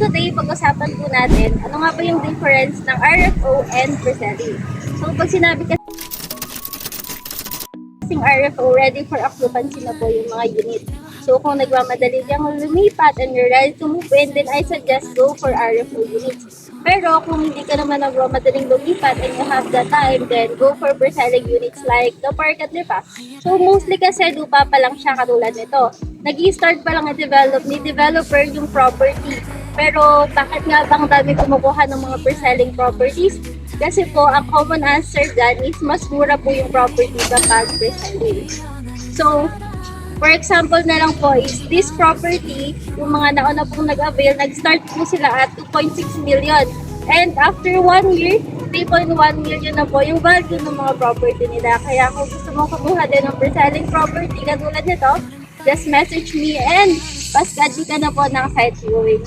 today, pag-usapan po natin, ano nga ba yung difference ng RFO and pre-selling. So, pag sinabi kasi kasing RFO, ready for occupancy na po yung mga unit. So, kung nagmamadali kang lumipat and you're ready to move in, then I suggest go for RFO units. Pero kung hindi ka naman nagmamadaling lumipat and you have the time, then go for pre-selling units like the park at Lipa. So, mostly kasi lupa pa lang siya katulad nito. nag start pa lang i-develop ni developer yung property. Pero bakit nga bang dami kumukuha ng mga pre-selling properties? Kasi po, ang common answer dyan is mas mura po yung property kapag pre-selling. So, for example na lang po is this property, yung mga nauna pong nag-avail, nag-start po sila at 2.6 million. And after one year, 3.1 million na po yung value ng mga property nila. Kaya kung gusto mo kumuha din ng pre-selling property katulad nito, just message me and paskadi ka na po ng site viewing.